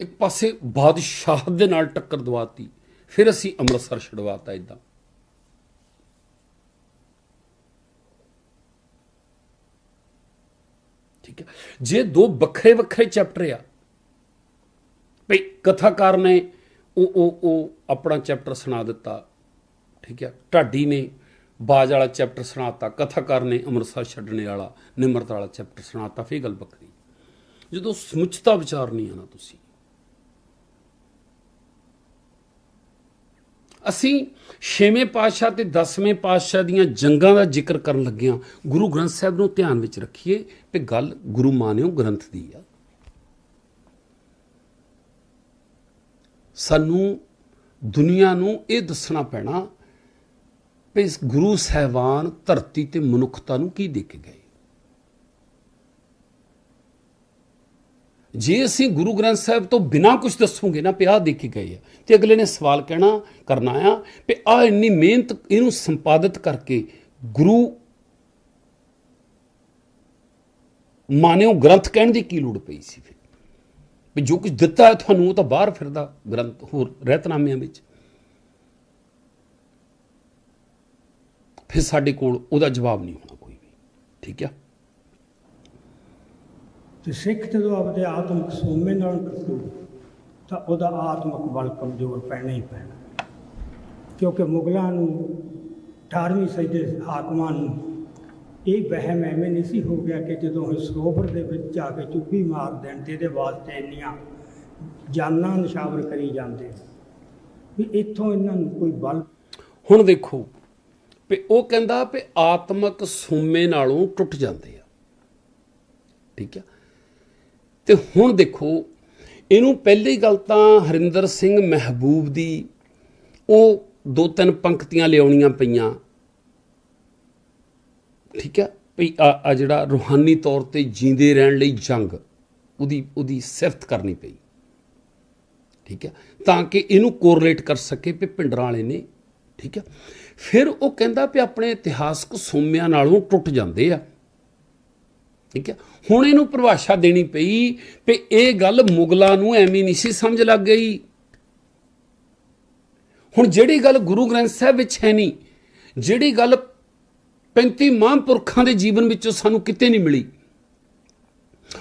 ਇੱਕ ਪਾਸੇ ਬਾਦਸ਼ਾਹ ਦੇ ਨਾਲ ਟੱਕਰ ਦਵਾਤੀ, ਫਿਰ ਅਸੀਂ ਅੰਮ੍ਰਿਤਸਰ ਛਡਵਾਤਾ ਇਦਾਂ ਠੀਕ ਹੈ। ਜੇ ਦੋ ਵੱਖਰੇ ਵੱਖਰੇ ਚੈਪਟਰ ਆ, ਭਈ ਕਥਾਕਾਰ ਨੇ ਉਹ ਉਹ ਉਹ ਆਪਣਾ ਚੈਪਟਰ ਸੁਣਾ ਦਿੱਤਾ, ਠੀਕ ਹੈ। ਢਾਡੀ ਨੇ ਬਾਜ ਵਾਲਾ ਚੈਪਟਰ ਸੁਣਾਤਾ, ਕਥਾਕਾਰ ਨੇ ਅੰਮ੍ਰਿਤਸਰ ਛੱਡਣੇ ਵਾਲਾ, ਨਿਮਰਤ ਵਾਲਾ ਚੈਪਟਰ ਸੁਣਾਤਾ, ਫੇਰ ਗੱਲ ਵੱਖਰੀ। ਜਦੋਂ ਸਮੁੱਚਤਾ ਵਿਚਾਰ ਨਹੀਂ ਨਾ ਤੁਸੀਂ ਅਸੀਂ ਛੇਵੇਂ ਪਾਤਸ਼ਾਹ ਤੇ 10ਵੇਂ ਪਾਤਸ਼ਾਹ ਦੀਆਂ ਜੰਗਾਂ ਦਾ ਜ਼ਿਕਰ ਕਰਨ ਲੱਗਿਆਂ ਗੁਰੂ ਗ੍ਰੰਥ ਸਾਹਿਬ ਨੂੰ ਧਿਆਨ ਵਿੱਚ ਰੱਖੀਏ ਕਿ ਗੱਲ ਗੁਰੂ ਮਾਨਿਓ ਗ੍ਰੰਥ ਦੀ ਆ। ਸਾਨੂੰ ਦੁਨੀਆ ਨੂੰ ਇਹ ਦੱਸਣਾ ਪੈਣਾ ਕਿ ਇਸ ਗੁਰੂ ਸਾਹਿਬਾਨ ਧਰਤੀ ਤੇ ਮਨੁੱਖਤਾ ਨੂੰ ਕੀ ਦੇ ਕੇ ਗਏ? ਜੇ ਅਸੀਂ ਗੁਰੂ ਗ੍ਰੰਥ ਸਾਹਿਬ ਤੋਂ ਬਿਨਾ ਕੁਝ ਦੱਸੂਗੇ, ਨਾ ਪਿਆ ਦੇ ਕੇ ਗਏ ਆ ਤੇ ਅਗਲੇ ਨੇ ਸਵਾਲ ਕਹਿਣਾ, ਕਰਨਾ ਆ ਕਿ ਆ ਇੰਨੀ ਮਿਹਨਤ ਇਹਨੂੰ ਸੰਪਾਦਿਤ ਕਰਕੇ ਗੁਰੂ ਮਾਨਿਓ ਗ੍ਰੰਥ ਕਹਿਣ ਦੀ ਕੀ ਲੋੜ ਪਈ ਸੀ ਫਿਰ? ਵੀ ਜੋ ਕੁਝ ਦਿੱਤਾ ਹੈ ਤੁਹਾਨੂੰ, ਉਹ ਤਾਂ ਬਾਹਰ ਫਿਰਦਾ ਗ੍ਰੰਥ, ਹੋਰ ਰਹਿਤਨਾਮਿਆਂ ਵਿੱਚ। ਫਿਰ ਸਾਡੇ ਕੋਲ ਉਹਦਾ ਜਵਾਬ ਨਹੀਂ ਹੋਣਾ ਕੋਈ ਵੀ। ਠੀਕ ਆ? ਤੇ ਸਿੱਖ ਜਦੋਂ ਆਪਦੇ ਆਤਮਿਕ ਸੋਮੇ ਨਾਲ ਟੁੱਟੂ ਤਾਂ ਉਹਦਾ ਆਤਮਿਕ ਬਲ ਕਮਜ਼ੋਰ ਪੈਣਾ ਹੀ ਪੈਣਾ। ਕਿਉਂਕਿ ਮੁਗਲਾਂ ਨੂੰ 18ਵੀਂ ਸਦੀ ਦੇ ਹਾਕਮਾਂ ਨੂੰ ਇਹ ਵਹਿਮ ਐਵੇਂ ਨਹੀਂ ਸੀ ਹੋ ਗਿਆ ਕਿ ਜਦੋਂ ਇਹ ਸਰੋਵਰ ਦੇ ਵਿੱਚ ਜਾ ਕੇ ਚੁੱਪੀ ਮਾਰ ਦੇਣ ਤੇ ਇਹਦੇ ਵਾਸਤੇ ਇੰਨੀਆਂ ਜਾਨਾਂ ਨਿਸ਼ਾਵਰ ਕਰੀ ਜਾਂਦੇ। ਵੀ ਇੱਥੋਂ ਇਹਨਾਂ ਨੂੰ ਕੋਈ ਬਲ ਹੁਣ ਦੇਖੋ, ਵੀ ਉਹ ਕਹਿੰਦਾ ਵੀ ਆਤਮਿਕ ਸੂਮੇ ਨਾਲੋਂ ਟੁੱਟ ਜਾਂਦੇ ਆ। ਠੀਕ ਆ? ਤੇ ਹੁਣ ਦੇਖੋ, ਇਹਨੂੰ ਪਹਿਲੀ ਗੱਲ ਤਾਂ ਹਰਿੰਦਰ ਸਿੰਘ ਮਹਿਬੂਬ ਦੀ ਉਹ ਦੋ ਤਿੰਨ ਪੰਕਤੀਆਂ ਲਿਆਉਣੀਆਂ ਪਈਆਂ। ਠੀਕ ਹੈ? ਵੀ ਆ ਜਿਹੜਾ ਰੂਹਾਨੀ ਤੌਰ ਤੇ ਜੀਂਦੇ ਰਹਿਣ ਲਈ ਜੰਗ, ਉਹਦੀ ਉਹਦੀ ਸਿਫਤ ਕਰਨੀ ਪਈ। ਠੀਕ ਹੈ? ਤਾਂ ਕਿ ਇਹਨੂੰ ਕੋਰਲੇਟ ਕਰ ਸਕੇ ਵੀ ਪਿੰਡਰਾਂ ਵਾਲੇ ਨੇ। ਠੀਕ ਹੈ? ਫਿਰ ਉਹ ਕਹਿੰਦਾ ਵੀ ਆਪਣੇ ਇਤਿਹਾਸਕ ਸੋਮਿਆਂ ਨਾਲੋਂ ਟੁੱਟ ਜਾਂਦੇ ਆ। ਠੀਕ ਹੈ? ਹੁਣ ਇਹਨੂੰ ਪਰਿਭਾਸ਼ਾ ਦੇਣੀ ਪਈ ਵੀ ਇਹ ਗੱਲ ਮੁਗਲਾਂ ਨੂੰ ਐਵੇਂ ਨਹੀਂ ਸੀ ਸਮਝ ਲੱਗ ਗਈ। ਹੁਣ ਜਿਹੜੀ ਗੱਲ ਗੁਰੂ ਗ੍ਰੰਥ ਸਾਹਿਬ ਵਿੱਚ ਹੈ ਨਹੀਂ, ਜਿਹੜੀ ਗੱਲ 35 ਮਹਾਂਪੁਰਖਾਂ ਦੇ ਜੀਵਨ ਵਿੱਚੋਂ ਸਾਨੂੰ ਕਿਤੇ ਨਹੀਂ ਮਿਲੀ।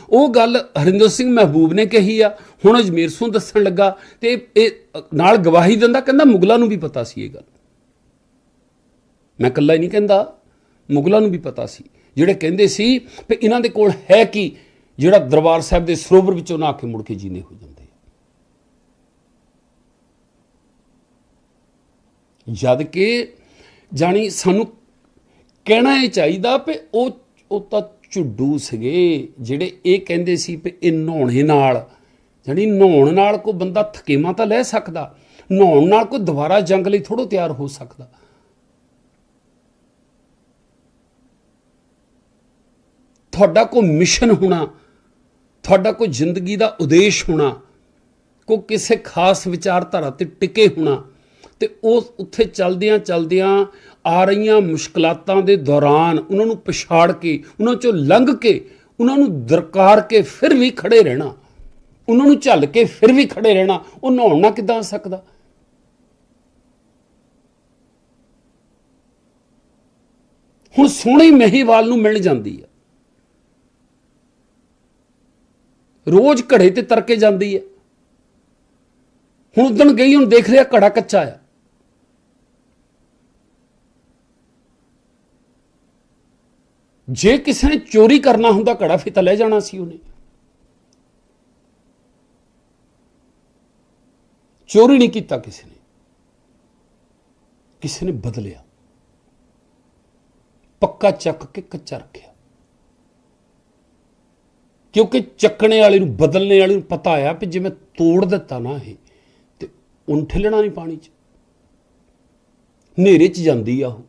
ਉਹ ਗੱਲ ਹਰਿੰਦਰ ਸਿੰਘ ਮਹਿਬੂਬ ਨੇ ਕਹੀ ਆ, ਹੁਣ ਅਜਮੇਰ ਸਿੰਘ ਦੱਸਣ ਲੱਗਾ ਤੇ ਇਹ ਨਾਲ ਗਵਾਹੀ ਦਿੰਦਾ, ਕਹਿੰਦਾ ਮੁਗਲਾਂ ਨੂੰ ਵੀ ਪਤਾ ਸੀ ਇਹ ਗੱਲ। ਮੈਂ ਇਕੱਲਾ ਹੀ ਨਹੀਂ ਕਹਿੰਦਾ, ਮੁਗਲਾਂ ਨੂੰ ਵੀ ਪਤਾ ਸੀ। ਜਿਹੜੇ ਕਹਿੰਦੇ ਸੀ ਕਿ ਇਹਨਾਂ ਦੇ ਕੋਲ ਹੈ ਕੀ, ਜਿਹੜਾ ਦਰਬਾਰ ਸਾਹਿਬ ਦੇ ਸਰੋਵਰ ਵਿੱਚੋਂ ਨਾ ਕੇ ਮੁੜ ਕੇ ਜੀਨੇ ਹੋ ਜਾਂਦੇ ਜਦ ਕਿ ਜਾਣੀ ਸਾਨੂੰ ਕਹਿਣਾ ਇਹ ਚਾਹੀਦਾ ਕਿ ਉਹ ਉਹ ਤਾਂ ਝੁੱਡੂ ਸੀਗੇ, ਜਿਹੜੇ ਇਹ ਕਹਿੰਦੇ ਸੀ ਕਿ ਇਹ ਨਹਾਉਣੇ ਨਾਲ, ਜਾਣੀ ਨਹਾਉਣ ਨਾਲ ਕੋਈ ਬੰਦਾ ਥਕੇਮਾ ਤਾਂ ਲੈ ਸਕਦਾ, ਨਹਾਉਣ ਨਾਲ ਕੋਈ ਦੁਬਾਰਾ ਜੰਗ ਲਈ ਥੋੜੋ ਤਿਆਰ ਹੋ ਸਕਦਾ। ਤੁਹਾਡਾ ਕੋਈ ਮਿਸ਼ਨ ਹੋਣਾ, ਤੁਹਾਡਾ ਕੋਈ ਜ਼ਿੰਦਗੀ ਦਾ ਉਦੇਸ਼ ਹੋਣਾ ਕੋ ਕਿਸੇ ਖਾਸ ਵਿਚਾਰਧਾਰਾ ਤੇ ਟਿਕੇ ਹੋਣਾ, ਤੇ ਉਹ ਉੱਥੇ ਚਲਦਿਆਂ ਚਲਦਿਆਂ ਆ ਰਹੀਆਂ ਮੁਸ਼ਕਲਾਤਾਂ ਦੇ ਦੌਰਾਨ ਉਹਨਾਂ ਨੂੰ ਪਛਾੜ ਕੇ, ਉਹਨਾਂ ਚੋਂ ਲੰਘ ਕੇ, ਉਹਨਾਂ ਨੂੰ ਦਰਕਾਰ ਕੇ ਫਿਰ ਵੀ ਖੜੇ ਰਹਿਣਾ, ਉਹਨਾਂ ਨੂੰ ਝੱਲ ਕੇ ਫਿਰ ਵੀ ਖੜੇ ਰਹਿਣਾ, ਉਹ ਨਹਾਉਣਾ ਕਿਦਾਂ ਸਕਦਾ? ਹੁਣ ਸੋਹਣੀ ਮਹੀਵਾਲ ਨੂੰ ਮਿਲ ਜਾਂਦੀ ਹੈ ਰੋਜ਼ ਘੜੇ ਤੇ ਤਰਕੇ ਜਾਂਦੀ ਹੈ। ਹੁਣ ਉਦਣ ਗਈ, ਹੁਣ ਦੇਖ ਰਿਹਾ ਘੜਾ ਕੱਚਾ ਆ। ਜੇ ਕਿਸੇ ਨੇ ਚੋਰੀ ਕਰਨਾ ਹੁੰਦਾ, ਘੜਾ ਫਿਰ ਤਾਂ ਲੈ ਜਾਣਾ ਸੀ ਉਹਨੇ। ਚੋਰੀ ਨਹੀਂ ਕੀਤਾ ਕਿਸੇ ਨੇ। ਕਿਸੇ ਨੇ ਬਦਲਿਆ। ਪੱਕਾ ਚੱਕ ਕੇ ਕੱਚਾ ਰੱਖਿਆ। ਕਿਉਂਕਿ ਚੱਕਣੇ ਵਾਲੇ ਨੂੰ, ਬਦਲਣੇ ਵਾਲੇ ਨੂੰ ਪਤਾ ਆ ਕਿ ਜਿਵੇਂ ਤੋੜ ਦਿੱਤਾ ਨਾ ਇਹ, ਤੇ ਉਨ ਠਿਲਣਾ ਨਹੀਂ ਪਾਣੀ 'ਚ। ਹਨੇਰੇ 'ਚ ਜਾਂਦੀ ਆ ਉਹ।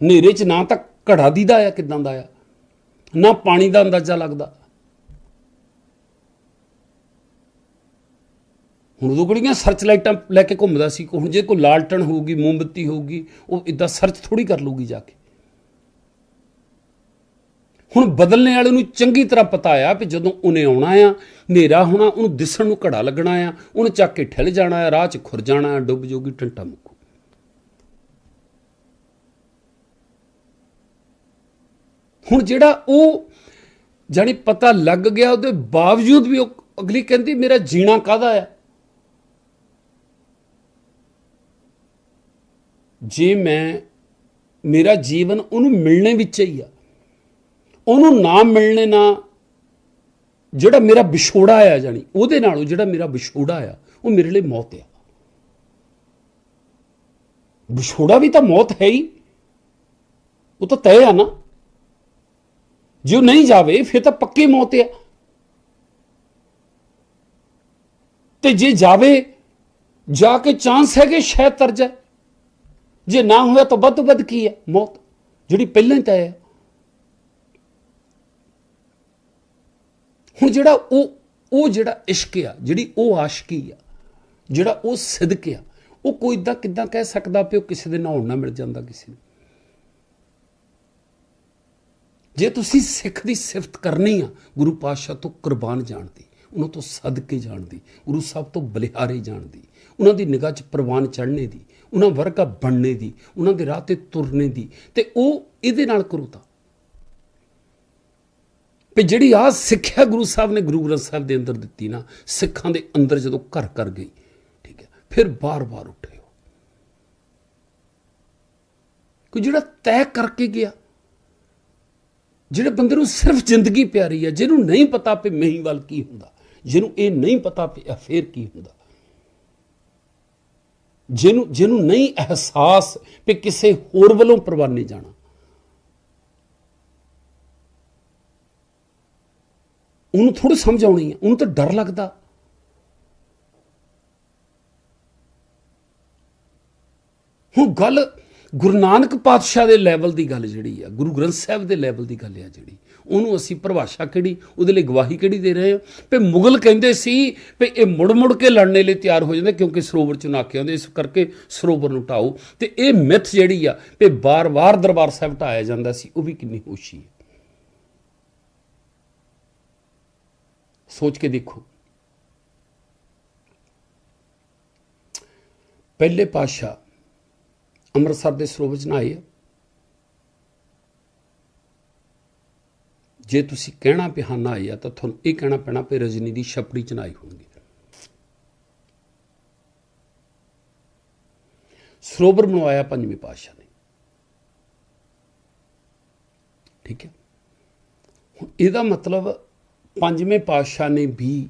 ਹਨੇਰੇ 'ਚ ਨਾ ਤਾਂ ਘੜਾ ਦੀਦਾ ਆ ਕਿਦਾਂ ਦਾ ਆ, ਨਾ ਪਾਣੀ ਦਾ ਅੰਦਾਜ਼ਾ ਲੱਗਦਾ। ਹੁਣ ਉਦੋਂ ਕਿਹੜੀਆਂ ਸਰਚ ਲਾਈਟਾਂ ਲੈ ਕੇ ਘੁੰਮਦਾ ਸੀ, ਹੁਣ ਜੇ ਕੋਈ ਲਾਲਟਣ ਹੋਊਗੀ, ਮੋਮਬੱਤੀ ਹੋਊਗੀ, ਉਹ ਇਦਾਂ ਸਰਚ ਥੋੜੀ ਕਰ ਲੂਗੀ ਜਾ ਕੇ। ਹੁਣ ਬਦਲਣੇ ਵਾਲੇ ਨੂੰ ਚੰਗੀ ਤਰ੍ਹਾਂ ਪਤਾ ਆ ਕਿ ਜਦੋਂ ਉਹਨੇ ਆਉਣਾ ਆ, ਹਨੇਰਾ ਹੋਣਾ, ਉਹਨੂੰ ਦਿਸਣ ਨੂੰ ਘੜਾ ਲੱਗਣਾ ਆ, ਉਹਨੂੰ ਚੱਕ ਕੇ ਠਿਲ ਜਾਣਾ ਆ, ਰਾਹ 'ਚ ਖੁਰ ਜਾਣਾ ਆ, ਡੁੱਬ ਜੋਗੀ ਟੰਟਾ ਮੁੱਕੂ। ਹੁਣ ਜਿਹੜਾ ਉਹ ਜਾਨੀ ਪਤਾ ਲੱਗ ਗਿਆ, ਉਹਦੇ ਬਾਵਜੂਦ ਵੀ ਉਹ ਅਗਲੀ ਕਹਿੰਦੀ, ਮੇਰਾ ਜੀਣਾ ਕਾਹਦਾ ਆ? ਜੇ ਮੈਂ, ਮੇਰਾ ਜੀਵਨ ਉਹਨੂੰ ਮਿਲਣੇ ਵਿੱਚ ਹੀ ਆ ਉਹਨੂੰ ਨਾ ਮਿਲਣੇ ਨਾ, ਜਿਹੜਾ ਮੇਰਾ ਵਿਛੋੜਾ ਆ ਜਾਣੀ, ਉਹਦੇ ਨਾਲੋਂ ਜਿਹੜਾ ਮੇਰਾ ਵਿਛੋੜਾ ਆ, ਉਹ ਮੇਰੇ ਲਈ ਮੌਤ ਆ। ਵਿਛੋੜਾ ਵੀ ਤਾਂ ਮੌਤ ਹੈ ਹੀ। ਉਹ ਤਾਂ ਤੈਅ ਆ ਨਾ। ਜੇ ਉਹ ਨਹੀਂ ਜਾਵੇ, ਫਿਰ ਤਾਂ ਪੱਕੀ ਮੌਤ ਆ। ਤੇ ਜੇ ਜਾਵੇ, ਜਾ ਕੇ ਚਾਂਸ ਹੈ ਕਿ ਸ਼ਾਇਦ ਤਰਜਾ। ਜੇ ਨਾ ਹੋਇਆ ਤਾਂ ਵੱਧ ਤੋਂ ਵੱਧ ਕੀ ਹੈ ਮੌਤ। ਜਿਹੜੀ ਪਹਿਲਾਂ ਹੀ ਤੈਅ ਹੈ ਹੁਣ ਜਿਹੜਾ ਉਹ ਉਹ ਜਿਹੜਾ ਇਸ਼ਕ ਆ, ਜਿਹੜੀ ਉਹ ਆਸ਼ਕੀ ਆ, ਜਿਹੜਾ ਉਹ ਸਿਦਕ ਆ, ਉਹ ਕੋਈ ਇਦਾਂ ਕਿਦਾਂ ਕਹਿ ਸਕਦਾ ਪਿਓ ਕਿਸੇ ਦੇ ਨਾਲ ਨਾ ਮਿਲ ਜਾਂਦਾ ਕਿਸੇ ਨੂੰ? ਜੇ ਤੁਸੀਂ ਸਿੱਖ ਦੀ ਸਿਫਤ ਕਰਨੀ ਆ, ਗੁਰੂ ਪਾਤਸ਼ਾਹ ਤੋਂ ਕੁਰਬਾਨ ਜਾਣ ਦੀ ਉਹਨਾਂ ਤੋਂ ਸਦਕੇ ਜਾਣ ਦੀ ਗੁਰੂ ਸਾਹਿਬ ਤੋਂ ਬਲਿਹਾਰੇ ਜਾਣ ਦੀ ਉਹਨਾਂ ਦੀ ਨਿਗਾਹ 'ਚ ਪ੍ਰਵਾਨ ਚੜ੍ਹਨੇ ਦੀ, ਉਹਨਾਂ ਵਰਗਾ ਬਣਨੇ ਦੀ, ਉਹਨਾਂ ਦੇ ਰਾਹ ਤੇ ਤੁਰਨੇ ਦੀ, ਤੇ ਉਹ ਇਹਦੇ ਨਾਲ ਕਰੋ ਤਾਂ ਵੀ ਜਿਹੜੀ ਆ ਸਿੱਖਿਆ ਗੁਰੂ ਸਾਹਿਬ ਨੇ ਗੁਰੂ ਗ੍ਰੰਥ ਸਾਹਿਬ ਦੇ ਅੰਦਰ ਦਿੱਤੀ ਨਾ, ਸਿੱਖਾਂ ਦੇ ਅੰਦਰ ਜਦੋਂ ਘਰ ਕਰ ਗਈ, ਠੀਕ ਹੈ, ਫਿਰ ਬਾਰ-ਬਾਰ ਉੱਠੇ ਹੋ ਕੋਈ ਜਿਹੜਾ ਤੈਅ ਕਰਕੇ ਗਿਆ, ਜਿਹੜੇ ਬੰਦੇ ਨੂੰ ਸਿਰਫ ਜ਼ਿੰਦਗੀ ਪਿਆਰੀ ਹੈ, ਜਿਹਨੂੰ ਨਹੀਂ ਪਤਾ ਕਿ ਮਹੀਂਵਾਲ ਕੀ ਹੁੰਦਾ, ਜਿਹਨੂੰ ਇਹ ਨਹੀਂ ਪਤਾ ਕਿ ਅਫੇਰ ਕੀ ਹੁੰਦਾ, ਜਿਹਨੂੰ ਜਿਹਨੂੰ ਨਹੀਂ ਅਹਿਸਾਸ ਕਿ ਕਿਸੇ ਹੋਰ ਵੱਲੋਂ ਪ੍ਰਵਾਨੇ ਜਾਣਾ ਉਹਨੂੰ ਥੋੜੀ ਸਮਝ ਆਉਣੀ ਹੈ, ਉਹਨੂੰ ਤਾਂ ਡਰ ਲੱਗਦਾ। ਹੁਣ ਗੱਲ ਗੁਰੂ ਨਾਨਕ ਪਾਤਸ਼ਾਹ ਦੇ ਲੈਵਲ ਦੀ ਗੱਲ ਜਿਹੜੀ ਆ, ਗੁਰੂ ਗ੍ਰੰਥ ਸਾਹਿਬ ਦੇ ਲੈਵਲ ਦੀ ਗੱਲ ਆ ਜਿਹੜੀ, ਉਹਨੂੰ ਅਸੀਂ ਪਰਿਭਾਸ਼ਾ ਕਿਹੜੀ, ਉਹਦੇ ਲਈ ਗਵਾਹੀ ਕਿਹੜੀ ਦੇ ਰਹੇ ਹਾਂ? ਵੀ ਮੁਗਲ ਕਹਿੰਦੇ ਸੀ ਵੀ ਇਹ ਮੁੜ ਮੁੜ ਕੇ ਲੜਨੇ ਲਈ ਤਿਆਰ ਹੋ ਜਾਂਦੇ, ਕਿਉਂਕਿ ਸਰੋਵਰ ਚ ਨਾਕੇ ਆਉਂਦੇ ਇਸ ਕਰਕੇ ਸਰੋਵਰ ਨੂੰ ਢਾਓ। ਤੇ ਇਹ ਮਿੱਥ ਜਿਹੜੀ ਆ, ਵੀ ਬਾਰ-ਬਾਰ ਦਰਬਾਰ ਸਾਹਿਬ ਢਾਇਆ ਜਾਂਦਾ ਸੀ, ਉਹ ਵੀ ਕਿੰਨੀ ਹੋਸ਼ੀ ਹੈ। ਸੋਚ ਕੇ ਦੇਖੋ। ਪਹਿਲੇ ਪਾਤਸ਼ਾਹ ਅੰਮ੍ਰਿਤਸਰ ਦੇ ਸਰੋਵਰ 'ਚ ਨਹਾਏ ਆ। ਜੇ ਤੁਸੀਂ ਕਹਿਣਾ ਵੀ ਹਾਂ ਨਹਾਏ ਆ, ਤਾਂ ਤੁਹਾਨੂੰ ਇਹ ਕਹਿਣਾ ਪੈਣਾ ਵੀ ਰਜਨੀ ਦੀ ਛਪੜੀ 'ਚ ਨਹਾਏ ਹੋਣਗੇ। ਸਰੋਵਰ ਬਣਵਾਇਆ ਪੰਜਵੇਂ ਪਾਤਸ਼ਾਹ ਨੇ। ਠੀਕ ਹੈ? ਹੁਣ ਇਹਦਾ ਮਤਲਬ ਪੰਜਵੇਂ ਪਾਤਸ਼ਾਹ ਨੇ ਵੀ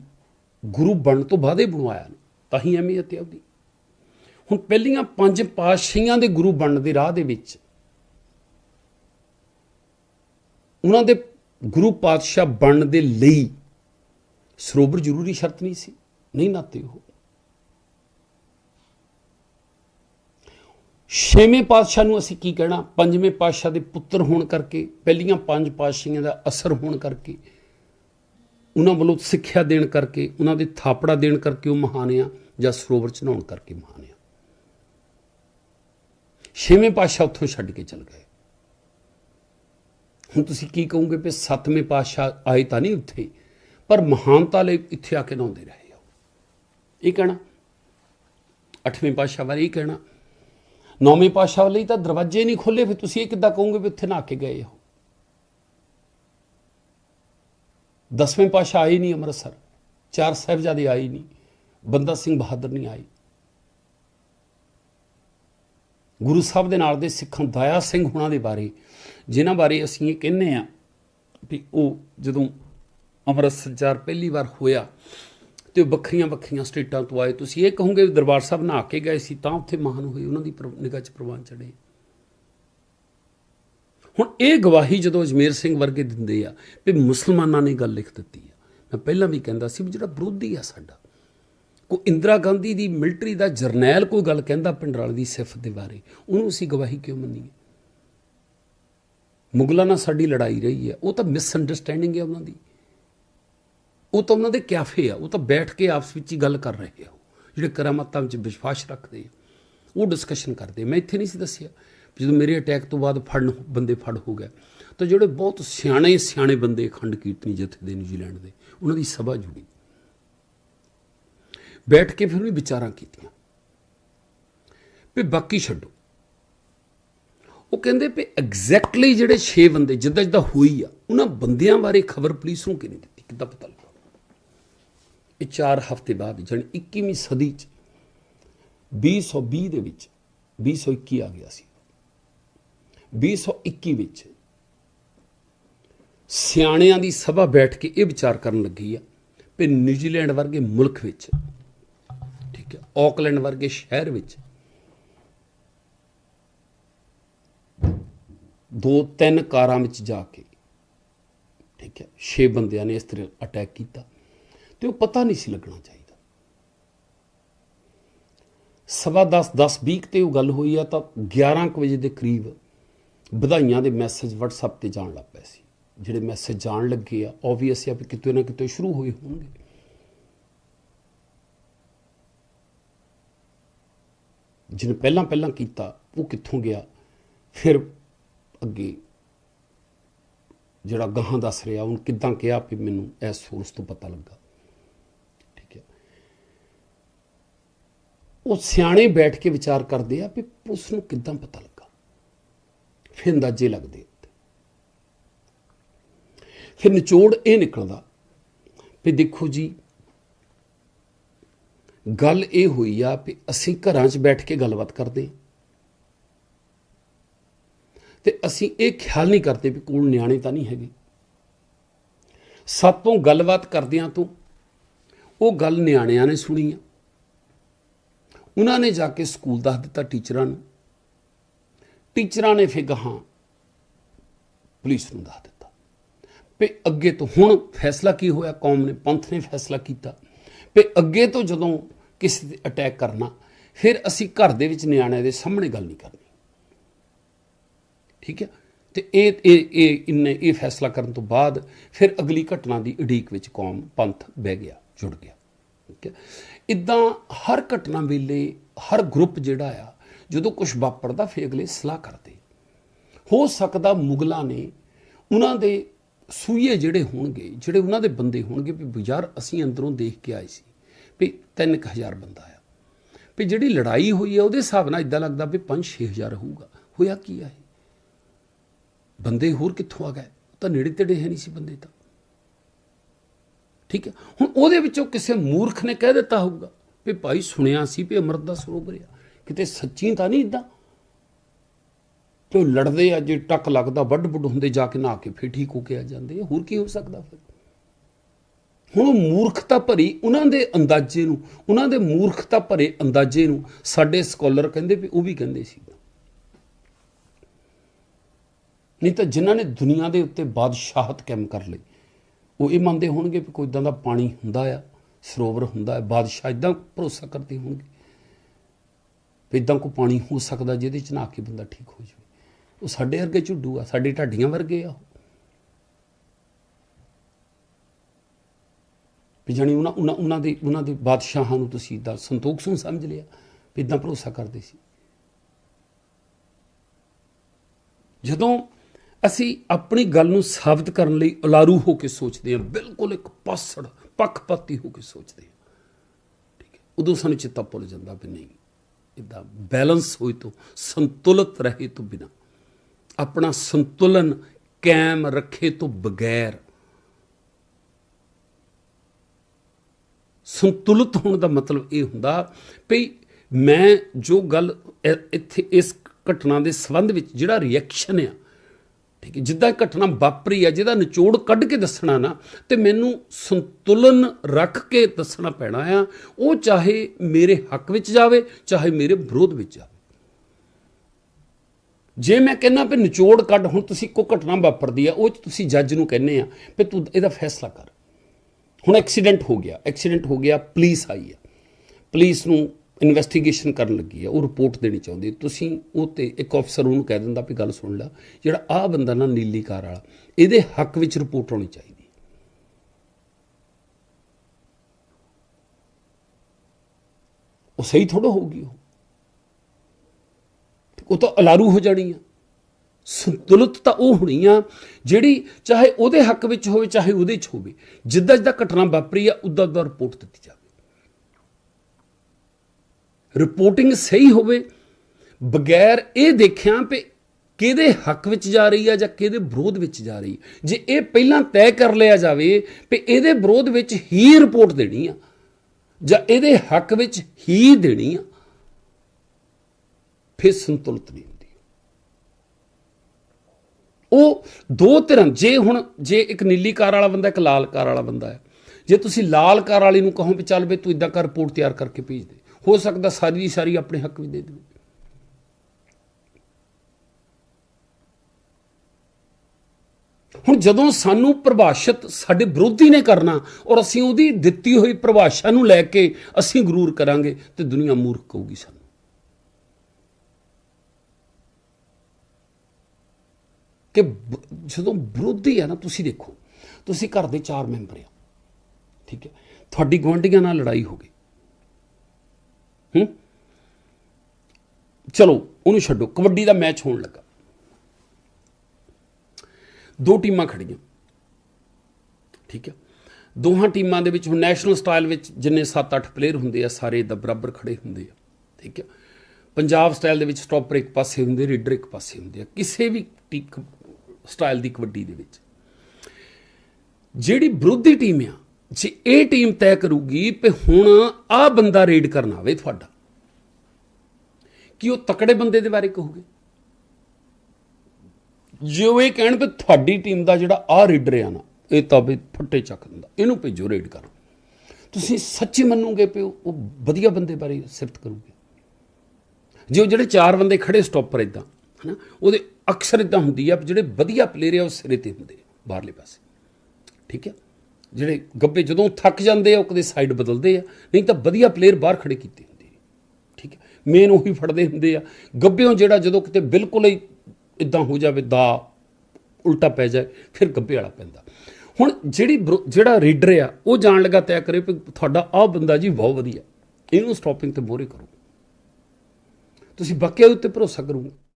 ਗੁਰੂ ਬਣਨ ਤੋਂ ਬਾਅਦ ਹੀ ਬਣਵਾਇਆ ਤਾਂ ਹੀ ਅਹਿਮੀਅਤ ਹੈ ਉਹਦੀ। ਹੁਣ ਪਹਿਲੀਆਂ ਪੰਜ ਪਾਤਸ਼ਾਹੀਆਂ ਦੇ ਗੁਰੂ ਬਣਨ ਦੇ ਰਾਹ ਦੇ ਵਿੱਚ ਉਹਨਾਂ ਦੇ ਗੁਰੂ ਪਾਤਸ਼ਾਹ ਬਣਨ ਦੇ ਲਈ ਸਰੋਵਰ ਜ਼ਰੂਰੀ ਸ਼ਰਤ ਨਹੀਂ ਸੀ, ਨਹੀਂ ਨਾਤੇ ਉਹ। ਛੇਵੇਂ ਪਾਤਸ਼ਾਹ ਨੂੰ ਅਸੀਂ ਕੀ ਕਹਿਣਾ? ਪੰਜਵੇਂ ਪਾਤਸ਼ਾਹ ਦੇ ਪੁੱਤਰ ਹੋਣ ਕਰਕੇ, ਪਹਿਲੀਆਂ ਪੰਜ ਪਾਤਸ਼ਾਹੀਆਂ ਦਾ ਅਸਰ ਹੋਣ ਕਰਕੇ ਉਹਨਾਂ ਵੱਲੋਂ ਸਿੱਖਿਆ ਦੇਣ ਕਰਕੇ, ਉਹਨਾਂ ਦੇ ਥਾਪੜਾ ਦੇਣ ਕਰਕੇ ਉਹ ਮਹਾਨ ਆ, ਜਾਂ ਸਰੋਵਰ ਚ ਨਹਾਉਣ ਕਰਕੇ ਮਹਾਨ ਆ। ਛੇਵੇਂ ਪਾਤਸ਼ਾਹ ਉੱਥੋਂ ਛੱਡ ਕੇ ਚਲ ਗਏ। ਹੁਣ ਤੁਸੀਂ ਕੀ ਕਹੋਗੇ ਵੀ ਸੱਤਵੇਂ ਪਾਤਸ਼ਾਹ ਆਏ ਤਾਂ ਨਹੀਂ ਉੱਥੇ? ਪਰ ਮਹਾਨਤਾ ਲਈ ਇੱਥੇ ਆ ਕੇ ਨਹਾਉਂਦੇ ਰਹੇ ਹੋ ਇਹ ਕਹਿਣਾ। ਅੱਠਵੇਂ ਪਾਤਸ਼ਾਹ ਬਾਰੇ ਇਹ ਕਹਿਣਾ। ਨੌਵੇਂ ਪਾਤਸ਼ਾਹ ਲਈ ਤਾਂ ਦਰਵਾਜ਼ੇ ਨਹੀਂ ਖੋਲੇ ਫਿਰ ਤੁਸੀਂ ਇਹ ਕਿੱਦਾਂ ਕਹੋਗੇ ਵੀ ਉੱਥੇ ਨਹਾ ਕੇ ਗਏ ਹੋ? ਦਸਵੇਂ ਪਾਸ਼ਾ ਆਏ ਨਹੀਂ ਅੰਮ੍ਰਿਤਸਰ, ਚਾਰ ਸਾਹਿਬਜ਼ਾਦੇ ਆਏ ਨਹੀਂ, ਬੰਦਾ ਸਿੰਘ ਬਹਾਦਰ ਨਹੀਂ ਆਏ। ਗੁਰੂ ਸਾਹਿਬ ਦੇ ਨਾਲ ਦੇ ਸਿੱਖਾਂ ਦਇਆ ਸਿੰਘ ਹੁਣਾਂ ਦੇ ਬਾਰੇ, ਜਿਨ੍ਹਾਂ ਬਾਰੇ ਅਸੀਂ ਇਹ ਕਹਿੰਨੇ ਆ ਵੀ ਉਹ ਜਦੋਂ ਅੰਮ੍ਰਿਤ ਸੰਚਾਰ ਪਹਿਲੀ ਵਾਰ ਹੋਇਆ ਤੇ ਉਹ ਵੱਖਰੀਆਂ ਵੱਖਰੀਆਂ ਸਟੇਟਾਂ ਤੋਂ ਆਏ, ਤੁਸੀਂ ਇਹ ਕਹੋਗੇ ਵੀ ਦਰਬਾਰ ਸਾਹਿਬ ਨਹਾ ਕੇ ਗਏ ਸੀ, ਤਾਂ ਉੱਥੇ ਮਹਾਨ ਹੋਏ, ਉਹਨਾਂ ਦੀ ਨਿਗਾਹ 'ਚ ਪ੍ਰਵਾਨ ਚੜੇ ਹੁਣ ਇਹ ਗਵਾਹੀ ਜਦੋਂ ਅਜਮੇਰ ਸਿੰਘ ਵਰਗੇ ਦਿੰਦੇ ਆ, ਵੀ ਮੁਸਲਮਾਨਾਂ ਨੇ ਗੱਲ ਲਿਖ ਦਿੱਤੀ ਆ। ਮੈਂ ਪਹਿਲਾਂ ਵੀ ਕਹਿੰਦਾ ਸੀ ਵੀ ਜਿਹੜਾ ਵਿਰੋਧੀ ਆ ਸਾਡਾ ਕੋ ਇੰਦਰਾ ਗਾਂਧੀ ਦੀ ਮਿਲਟਰੀ ਦਾ ਜਰਨੈਲ ਕੋਈ ਗੱਲ ਕਹਿੰਦਾ ਪਿੰਡਰਾਲ ਦੀ ਸਿਫਤ ਦੇ ਬਾਰੇ, ਉਹਨੂੰ ਅਸੀਂ ਗਵਾਹੀ ਕਿਉਂ ਮੰਨੀਏ? ਮੁਗਲਾਂ ਨਾਲ ਸਾਡੀ ਲੜਾਈ ਰਹੀ ਹੈ ਉਹ ਤਾਂ ਮਿਸ ਅੰਡਰਸਟੈਂਡਿੰਗ ਹੈ ਉਹਨਾਂ ਦੀ। ਉਹ ਤਾਂ ਉਹਨਾਂ ਦੇ ਕਿਆਫੇ ਆ, ਉਹ ਤਾਂ ਬੈਠ ਕੇ ਆਪਸ ਵਿੱਚ ਹੀ ਗੱਲ ਕਰ ਰਹੇ ਆ ਜਿਹੜੇ ਕਰਾਮਾਤਾਂ ਵਿੱਚ ਵਿਸ਼ਵਾਸ ਰੱਖਦੇ ਆ। ਉਹ ਡਿਸਕਸ਼ਨ ਕਰਦੇ ਮੈਂ ਇੱਥੇ ਨਹੀਂ ਸੀ ਦੱਸਿਆ ਜਦੋਂ ਮੇਰੇ ਅਟੈਕ ਤੋਂ ਬਾਅਦ ਫੜਨ ਬੰਦੇ ਫੜ ਹੋ ਗਏ। ਤਾਂ ਜਿਹੜੇ ਬਹੁਤ ਸਿਆਣੇ ਸਿਆਣੇ ਬੰਦੇ ਅਖੰਡ ਕੀਰਤਨੀ ਜਥੇ ਦੇ ਨਿਊਜ਼ੀਲੈਂਡ ਦੇ, ਉਹਨਾਂ ਦੀ ਸਭਾ ਜੁੜੀ। ਬੈਠ ਕੇ ਫਿਰ ਵੀ ਵਿਚਾਰਾਂ ਕੀਤੀਆਂ। ਵੀ ਬਾਕੀ ਛੱਡੋ। ਉਹ ਕਹਿੰਦੇ ਵੀ ਐਗਜ਼ੈਕਟਲੀ ਜਿਹੜੇ 6 ਬੰਦੇ, ਜਿੱਦਾਂ ਜਿੱਦਾਂ ਹੋਈ ਆ, ਉਹਨਾਂ ਬੰਦਿਆਂ ਬਾਰੇ ਖਬਰ ਪੁਲਿਸ ਨੂੰ ਕਿਹਨੇ ਦਿੱਤੀ? ਕਿੱਦਾਂ ਪਤਾ ਲੱਗਾ? ਇਹ 4 ਹਫ਼ਤੇ ਬਾਅਦ, ਜਾਣੀ 21ਵੀਂ ਸਦੀ ਚ 2020 ਦੇ ਵਿੱਚ 2021 ਆ ਗਿਆ ਸੀ। 2021 ਵਿੱਚ ਸਿਆਣਿਆਂ ਦੀ ਸਭਾ ਬੈਠ ਕੇ ਇਹ ਵਿਚਾਰ ਕਰਨ ਲੱਗੀ ਆ ਵੀ ਨਿਊਜ਼ੀਲੈਂਡ ਵਰਗੇ ਮੁਲਕ ਵਿੱਚ, ਠੀਕ ਹੈ ਆਕਲੈਂਡ ਵਰਗੇ ਸ਼ਹਿਰ ਵਿੱਚ ਦੋ ਤਿੰਨ ਕਾਰਾਂ ਵਿੱਚ ਜਾ ਕੇ, ਠੀਕ ਹੈ, ਛੇ ਬੰਦਿਆਂ ਨੇ ਇਸ ਤਰ੍ਹਾਂ ਅਟੈਕ ਕੀਤਾ ਤੇ ਉਹ ਪਤਾ ਨਹੀਂ ਸੀ ਲੱਗਣਾ ਚਾਹੀਦਾ। ਸਵਾ 10 10 20 ਤੇ ਉਹ ਗੱਲ ਹੋਈ ਆ ਤਾਂ 11 ਕੁ ਵਜੇ ਦੇ ਕਰੀਬ ਵਧਾਈਆਂ ਦੇ ਮੈਸੇਜ WhatsApp ਤੇ ਜਾਣ ਲੱਗ ਪਏ ਸੀ। ਜਿਹੜੇ ਮੈਸੇਜ ਜਾਣ ਲੱਗੇ ਆ ਆਬਵੀਅਸ ਆ ਵੀ ਕਿਤੇ ਨਾ ਕਿਤੇ ਸ਼ੁਰੂ ਹੋਏ ਹੋਣਗੇ। ਜਿਹਨੇ ਪਹਿਲਾਂ ਪਹਿਲਾਂ ਕੀਤਾ, ਉਹ ਕਿੱਥੋਂ ਗਿਆ? ਫਿਰ ਅੱਗੇ ਜਿਹੜਾ ਗਾਹਾਂ ਦੱਸ ਰਿਹਾ, ਉਹਨੂੰ ਕਿੱਦਾਂ ਕਿਹਾ ਵੀ ਮੈਨੂੰ ਇਸ ਸੋਰਸ ਤੋਂ ਪਤਾ ਲੱਗਾ? ਠੀਕ ਹੈ। ਉਹ ਸਿਆਣੇ ਬੈਠ ਕੇ ਵਿਚਾਰ ਕਰਦੇ ਆ ਵੀ ਉਸ ਨੂੰ ਕਿੱਦਾਂ ਪਤਾ ਲੱਗਾ? ਫਿਰ ਅੰਦਾਜ਼ੇ ਲੱਗਦੇ ਫਿਰ ਨਿਚੋੜ ਇਹ ਨਿਕਲਦਾ ਵੀ ਦੇਖੋ ਜੀ, ਗੱਲ ਇਹ ਹੋਈ ਆ ਵੀ ਅਸੀਂ ਘਰਾਂ 'ਚ ਬੈਠ ਕੇ ਗੱਲਬਾਤ ਕਰਦੇ ਹਾਂ ਤੇ ਅਸੀਂ ਇਹ ਖਿਆਲ ਨਹੀਂ ਕਰਦੇ ਵੀ ਕੋਲ ਨਿਆਣੇ ਤਾਂ ਨਹੀਂ ਹੈਗੇ। ਸਾਤੋਂ ਗੱਲਬਾਤ ਕਰਦਿਆਂ ਤੋਂ ਉਹ ਗੱਲ ਨਿਆਣਿਆਂ ਨੇ ਸੁਣੀ ਆ। ਉਹਨਾਂ ਨੇ ਜਾ ਕੇ ਸਕੂਲ ਦੱਸ ਦਿੱਤਾ ਟੀਚਰਾਂ ਨੂੰ ਟੀਚਰਾਂ ਨੇ ਫਿਰ ਗਾਹਾਂ ਪੁਲਿਸ ਨੂੰ ਦੱਸ ਦਿੱਤਾ ਵੀ ਅੱਗੇ ਤੋਂ ਹੁਣ ਫੈਸਲਾ ਕੀ ਹੋਇਆ, ਕੌਮ ਨੇ, ਪੰਥ ਨੇ ਫੈਸਲਾ ਕੀਤਾ। ਵੀ ਅੱਗੇ ਤੋਂ ਜਦੋਂ ਕਿਸੇ ਤੇ ਅਟੈਕ ਕਰਨਾ, ਫਿਰ ਅਸੀਂ ਘਰ ਦੇ ਵਿੱਚ ਨਿਆਣਿਆਂ ਦੇ ਸਾਹਮਣੇ ਗੱਲ ਨਹੀਂ ਕਰਨੀ। ਠੀਕ ਹੈ ਤੇ ਇਹ ਇਹ ਇਹ ਇੰਨੇ ਇਹ ਫੈਸਲਾ ਕਰਨ ਤੋਂ ਬਾਅਦ ਫਿਰ ਅਗਲੀ ਘਟਨਾ ਦੀ ਉਡੀਕ ਵਿੱਚ ਕੌਮ, ਪੰਥ ਬਹਿ ਗਿਆ, ਜੁੜ ਗਿਆ। ਠੀਕ ਹੈ ਇਦਾਂ ਹਰ ਘਟਨਾ ਵੇਲੇ ਹਰ ਗਰੁੱਪ ਜਿਹੜਾ ਆ ਜਦੋਂ ਕੁਝ ਵਾਪਰਦਾ ਫਿਰ ਅਗਲੇ ਸਲਾਹ ਕਰਦੇ। ਹੋ ਸਕਦਾ ਮੁਗਲਾਂ ਨੇ ਉਹਨਾਂ ਦੇ ਸੂਈਏ ਜਿਹੜੇ ਹੋਣਗੇ, ਜਿਹੜੇ ਉਹਨਾਂ ਦੇ ਬੰਦੇ ਹੋਣਗੇ, ਵੀ ਯਾਰ ਅਸੀਂ ਅੰਦਰੋਂ ਦੇਖ ਕੇ ਆਏ ਸੀ, ਵੀ 3000 ਬੰਦਾ ਆ ਵੀ ਜਿਹੜੀ ਲੜਾਈ ਹੋਈ ਹੈ ਉਹਦੇ ਹਿਸਾਬ ਨਾਲ ਇਦਾਂ ਲੱਗਦਾ ਵੀ 5-6000 ਹੋਊਗਾ। ਹੋਇਆ ਕੀ ਆ ਇਹ? ਬੰਦੇ ਹੋਰ ਕਿੱਥੋਂ ਆ ਗਏ? ਤਾਂ ਨੇੜੇ ਤੇੜੇ ਹੈ ਨਹੀਂ ਸੀ ਬੰਦੇ ਤਾਂ। ਠੀਕ ਹੈ? ਹੁਣ ਉਹਦੇ ਵਿੱਚੋਂ ਕਿਸੇ ਮੂਰਖ ਨੇ ਕਹਿ ਦਿੱਤਾ ਹੋਊਗਾ ਵੀ ਭਾਈ ਸੁਣਿਆ ਸੀ ਵੀ ਅਮਰਤ ਦਾ ਸਰੋਵਰ ਆ। ਕਿਤੇ ਸੱਚੀ ਤਾਂ ਨਹੀਂ ਇਦਾਂ ਤੇ ਉਹ ਲੜਦੇ ਆ, ਜੇ ਟੱਕ ਲੱਗਦਾ ਵੱਡ ਵੱਡ ਹੁੰਦੇ ਜਾ ਕੇ ਨਹਾ ਕੇ ਫਿਰ ਠੀਕ ਹੋ ਕੇ ਆ ਜਾਂਦੇ ਆ? ਹੋਰ ਕੀ ਹੋ ਸਕਦਾ ਫਿਰ? ਹੁਣ ਉਹ ਮੂਰਖਤਾ ਭਰੀ ਉਹਨਾਂ ਦੇ ਅੰਦਾਜ਼ੇ ਨੂੰ, ਉਹਨਾਂ ਦੇ ਮੂਰਖਤਾ ਭਰੇ ਅੰਦਾਜ਼ੇ ਨੂੰ ਸਾਡੇ ਸਕਾਲਰ ਕਹਿੰਦੇ ਵੀ ਉਹ ਵੀ ਕਹਿੰਦੇ ਸੀ। ਨਹੀਂ ਤਾਂ ਜਿਨ੍ਹਾਂ ਨੇ ਦੁਨੀਆ ਦੇ ਉੱਤੇ ਬਾਦਸ਼ਾਹਤ ਕਾਇਮ ਕਰ ਲਈ, ਉਹ ਇਹ ਮੰਨਦੇ ਹੋਣਗੇ ਵੀ ਕੋਈ ਇਦਾਂ ਦਾ ਪਾਣੀ ਹੁੰਦਾ ਆ, ਸਰੋਵਰ ਹੁੰਦਾ ਹੈ ਬਾਦਸ਼ਾਹ ਇਦਾਂ ਭਰੋਸਾ ਕਰਦੇ ਹੋਣਗੇ। ਵੀ ਇਦਾਂ ਕੋ ਪਾਣੀ ਹੋ ਸਕਦਾ ਜਿਹਦੇ ਚ ਨਾ ਕੇ ਬੰਦਾ ਠੀਕ ਹੋ ਜਾਵੇ। ਉਹ ਸਾਡੇ ਵਰਗੇ ਝੁੱਡੂ ਆ, ਸਾਡੀ ਢਾਡੀਆਂ ਵਰਗੇ ਆ ਉਹ। ਵੀ ਜਾਣੀ ਉਹਨਾਂ ਉਹਨਾਂ ਉਹਨਾਂ ਦੇ ਉਹਨਾਂ ਦੇ ਬਾਦਸ਼ਾਹਾਂ ਨੂੰ ਤੁਸੀਂ ਇਦਾਂ ਸੰਤੋਖ ਨੂੰ ਸਮਝ ਲਿਆ ਵੀ ਇਦਾਂ ਭਰੋਸਾ ਕਰਦੇ ਸੀ। ਜਦੋਂ ਅਸੀਂ ਆਪਣੀ ਗੱਲ ਨੂੰ ਸਾਬਤ ਕਰਨ ਲਈ ਉਲਾਰੂ ਹੋ ਕੇ ਸੋਚਦੇ ਹਾਂ, ਬਿਲਕੁਲ ਇੱਕ ਪਾਸੜ, ਪੱਖਪਾਤੀ ਹੋ ਕੇ ਸੋਚਦੇ ਹਾਂ, ਠੀਕ ਹੈ, ਉਦੋਂ ਸਾਨੂੰ ਚਿੱਤਾ ਭੁੱਲ ਜਾਂਦਾ ਵੀ ਨਹੀਂ। ਇਦਾਂ ਬੈਲੈਂਸ ਹੋਈ ਤੋਂ, ਸੰਤੁਲਿਤ ਰਹੇ ਤੋਂ ਬਿਨਾ। ਆਪਣਾ ਸੰਤੁਲਨ ਕਾਇਮ ਰੱਖੇ ਤੋਂ ਬਗੈਰ। ਸੰਤੁਲਿਤ ਹੋਣ ਦਾ ਮਤਲਬ ਇਹ ਹੁੰਦਾ ਵੀ ਮੈਂ ਜੋ ਗੱਲ ਇੱਥੇ ਇਸ ਘਟਨਾ ਦੇ ਸੰਬੰਧ ਵਿੱਚ ਜਿਹੜਾ ਰਿਐਕਸ਼ਨ ਆ ਠੀਕ ਹੈ, ਜਿੱਦਾਂ ਇਹ ਘਟਨਾ ਵਾਪਰੀ ਆ, ਜਿਹਦਾ ਨਿਚੋੜ ਕੱਢ ਕੇ ਦੱਸਣਾ ਨਾ, ਤੇ ਮੈਨੂੰ ਸੰਤੁਲਨ ਰੱਖ ਕੇ ਦੱਸਣਾ ਪੈਣਾ ਆ, ਉਹ ਚਾਹੇ ਮੇਰੇ ਹੱਕ ਵਿੱਚ ਜਾਵੇ, ਚਾਹੇ ਮੇਰੇ ਵਿਰੋਧ ਵਿੱਚ ਜਾਵੇ। ਜੇ ਮੈਂ ਕਹਿੰਨਾ ਵੀ ਨਿਚੋੜ ਕੱਢ, ਹੁਣ ਤੁਸੀਂ ਕੋ ਘਟਨਾ ਵਾਪਰਦੀ ਆ, ਉਹ 'ਚ ਤੁਸੀਂ ਜੱਜ ਨੂੰ ਕਹਿੰਨੇ ਆ, ਵੀ ਤੂੰ ਇਹਦਾ ਫੈਸਲਾ ਕਰ। ਹੁਣ ਐਕਸੀਡੈਂਟ ਹੋ ਗਿਆ, ਐਕਸੀਡੈਂਟ ਹੋ ਗਿਆ, ਪੁਲਿਸ ਆਈ ਆ। ਪੁਲਿਸ ਨੂੰ ਇਨਵੈਸਟੀਗੇਸ਼ਨ ਕਰਨ ਲੱਗੀ ਆ, ਉਹ ਰਿਪੋਰਟ ਦੇਣੀ ਚਾਹੁੰਦੀ ਤੁਸੀਂ ਉਹ ਤੇ ਇੱਕ ਅਫਸਰ ਉਹਨੂੰ ਕਹਿ ਦਿੰਦਾ ਵੀ ਗੱਲ ਸੁਣ ਲੈ, ਜਿਹੜਾ ਆਹ ਬੰਦਾ ਨਾ ਨੀਲੀ ਕਾਰ ਵਾਲਾ, ਇਹਦੇ ਹੱਕ ਵਿੱਚ ਰਿਪੋਰਟ ਆਉਣੀ ਚਾਹੀਦੀ। ਉਹ ਸਹੀ ਥੋੜਾ ਹੋਊਗੀ ਉਹ। ਉਹ ਤਾਂ ਅਲਾਰੂ ਹੋ ਜਾਣੀ ਆ। ਸੰਤੁਲਿਤ ਤਾਂ ਉਹ ਹੋਣੀ ਆ, ਜਿਹੜੀ ਚਾਹੇ ਉਹਦੇ ਹੱਕ ਵਿੱਚ ਹੋਵੇ, ਚਾਹੇ ਉਹਦੇ 'ਚ ਹੋਵੇ। ਜਿੱਦਾਂ ਜਿੱਦਾਂ ਘਟਨਾ ਵਾਪਰੀ ਆ ਉਦਾਂ ਉਦਾਂ ਰਿਪੋਰਟ ਦਿੱਤੀ ਜਾਵੇ। ਰਿਪੋਰਟਿੰਗ ਸਹੀ ਹੋਵੇ, ਬਗੈਰ ਇਹ ਦੇਖਿਆ ਵੀ ਕਿਹਦੇ ਹੱਕ ਵਿੱਚ ਜਾ ਰਹੀ ਆ ਜਾਂ ਕਿਹਦੇ ਵਿਰੋਧ ਵਿੱਚ ਜਾ ਰਹੀ ਹੈ। ਜੇ ਇਹ ਪਹਿਲਾਂ ਤੈਅ ਕਰ ਲਿਆ ਜਾਵੇ ਵੀ ਇਹਦੇ ਵਿਰੋਧ ਵਿੱਚ ਹੀ ਰਿਪੋਰਟ ਦੇਣੀ ਆ, ਜਾਂ ਇਹਦੇ ਹੱਕ ਵਿੱਚ ਹੀ ਦੇਣੀ ਆ, ਫਿਰ ਸੰਤੁਲਿਤ ਨਹੀਂ ਹੁੰਦੀ ਉਹ ਦੋ ਧਿਰਾਂ, ਜੇ ਹੁਣ ਜੇ ਇੱਕ ਨੀਲੀ ਕਾਰ ਵਾਲਾ ਬੰਦਾ, ਇੱਕ ਲਾਲ ਕਾਰ ਵਾਲਾ ਬੰਦਾ ਹੈ, ਜੇ ਤੁਸੀਂ ਲਾਲ ਕਾਰ ਵਾਲੀ ਨੂੰ ਕਹੋ ਵੀ ਚੱਲ ਵੇ ਤੂੰ ਇਦਾਂ ਕਰ, ਰਿਪੋਰਟ ਤਿਆਰ ਕਰਕੇ ਭੇਜ ਦੇ ਹੋ ਸਕਦਾ ਸਾਰੀ ਦੀ ਸਾਰੀ ਆਪਣੇ ਹੱਕ ਵੀ ਦੇ ਦੇਵੇ। ਹੁਣ ਜਦੋਂ ਸਾਨੂੰ ਪਰਿਭਾਸ਼ਿਤ ਸਾਡੇ ਵਿਰੋਧੀ ਨੇ ਕਰਨਾ ਔਰ ਅਸੀਂ ਉਹਦੀ ਦਿੱਤੀ ਹੋਈ ਪਰਿਭਾਸ਼ਾ ਨੂੰ ਲੈ ਕੇ ਅਸੀਂ ਗਰੂਰ ਕਰਾਂਗੇ ਤੇ ਦੁਨੀਆ ਮੂਰਖ ਕਹੂਗੀ ਸਾਨੂੰ। ਕਿ ਜਦੋਂ ਵਿਰੋਧੀ ਆ ਨਾ, ਤੁਸੀਂ ਦੇਖੋ, ਤੁਸੀਂ ਘਰ ਦੇ ਚਾਰ ਮੈਂਬਰ ਆ, ਠੀਕ ਹੈ? ਤੁਹਾਡੀ ਗੁਆਂਢੀਆਂ ਨਾਲ ਲੜਾਈ ਹੋ ਗਈ। ਹੂੰ? ਚਲੋ, ਉਹਨੂੰ ਛੱਡੋ। ਕਬੱਡੀ ਦਾ ਮੈਚ ਹੋਣ ਲੱਗਾ। ਦੋ ਟੀਮਾਂ ਖੜੀਆਂ। ਠੀਕ ਹੈ? ਦੋਹਾਂ ਟੀਮਾਂ ਦੇ ਵਿੱਚ ਹੁਣ ਨੈਸ਼ਨਲ ਸਟਾਈਲ ਵਿੱਚ ਜਿੰਨੇ 7-8 ਪਲੇਅਰ ਹੁੰਦੇ ਆ, ਸਾਰੇ ਦਾ ਬਰਾਬਰ ਖੜੇ ਹੁੰਦੇ ਆ। ਠੀਕ ਹੈ? ਪੰਜਾਬ ਸਟਾਈਲ ਦੇ ਵਿੱਚ ਸਟਾਪਰ ਇੱਕ ਪਾਸੇ ਹੁੰਦੇ, ਰੀਡਰ ਇੱਕ ਪਾਸੇ ਹੁੰਦੇ ਆ। ਕਿਸੇ ਵੀ ਸਟਾਈਲ ਦੀ ਕਬੱਡੀ ਦੇ ਵਿੱਚ। ਜਿਹੜੀ ਵਿਰੋਧੀ ਟੀਮ ਆ ਜੇ, ਇਹ ਟੀਮ ਤੈਅ ਕਰੂਗੀ ਕਿ ਹੁਣ ਆ ਬੰਦਾ ਰੇਡ ਕਰਨ ਆਵੇ ਤੁਹਾਡਾ। ਕੀ ਉਹ ਤਕੜੇ ਬੰਦੇ ਦੇ ਬਾਰੇ ਕਹੋਗੇ? ਜੇ ਉਹ ਇਹ ਕਹਿਣ ਵੀ ਤੁਹਾਡੀ ਟੀਮ ਦਾ ਜਿਹੜਾ ਆ ਰੀਡਰ ਆ ਨਾ, ਇਹ ਤਾਂ ਵੀ ਫੱਟੇ ਚੱਕ ਦਿੰਦਾ। ਇਹਨੂੰ ਭੇਜੋ ਰੇਡ ਕਰ ਤੁਸੀਂ ਸੱਚੀ ਮੰਨੋਗੇ ਵੀ ਉਹ ਵਧੀਆ ਬੰਦੇ ਬਾਰੇ ਸਿਫਤ ਕਰੋਗੇ। ਜੇ ਉਹ ਜਿਹੜੇ ਚਾਰ ਬੰਦੇ ਖੜੇ ਸਟਾਪਰ ਇਦਾਂ ਹਨਾ, ਉਹਦੇ ਅਕਸਰ ਇਦਾਂ ਹੁੰਦੀ ਆ ਵੀ ਜਿਹੜੇ ਵਧੀਆ ਪਲੇਅਰ ਆ, ਉਹ ਸਿਰੇ ਤੇ ਹੁੰਦੇ ਆ, ਬਾਹਰਲੇ ਪਾਸੇ। ਠੀਕ ਹੈ ਜਿਹੜੇ ਗੱਬੇ ਜਦੋਂ ਥੱਕ ਜਾਂਦੇ ਆ, ਉਹ ਕਦੇ ਸਾਈਡ ਬਦਲਦੇ ਆ। ਨਹੀਂ ਤਾਂ ਵਧੀਆ ਪਲੇਅਰ ਬਾਹਰ ਖੜੇ ਕੀਤੇ ਹੁੰਦੇ ਨੇ ਠੀਕ ਹੈ? ਮੇਨ ਉਹੀ ਫੜਦੇ ਹੁੰਦੇ ਆ। ਗੱਬਿਓਂ ਜਿਹੜਾ ਜਦੋਂ ਕਿਤੇ ਬਿਲਕੁਲ ਹੀ ਇਦਾਂ ਹੋ ਜਾਵੇ, ਦਾ ਉਲਟਾ ਪੈ ਜਾਏ, ਫਿਰ ਗੱਬੇ ਵਾਲਾ ਪੈਂਦਾ। ਹੁਣ ਜਿਹੜੀ ਬਰੋ- ਜਿਹੜਾ ਰੀਡਰ ਆ, ਉਹ ਜਾਣ ਲੱਗਾ ਤੈਅ ਕਰੇ ਵੀ ਤੁਹਾਡਾ ਆਹ ਬੰਦਾ ਜੀ ਬਹੁਤ ਵਧੀਆ। ਇਹਨੂੰ ਸਟਾਪਿੰਗ ਤੇ ਮੋਰੇ ਕਰੋ। ਤੁਸੀਂ ਬਾਕੀਆਂ ਦੇ ਉੱਤੇ ਭਰੋਸਾ ਕਰੋਗੇ।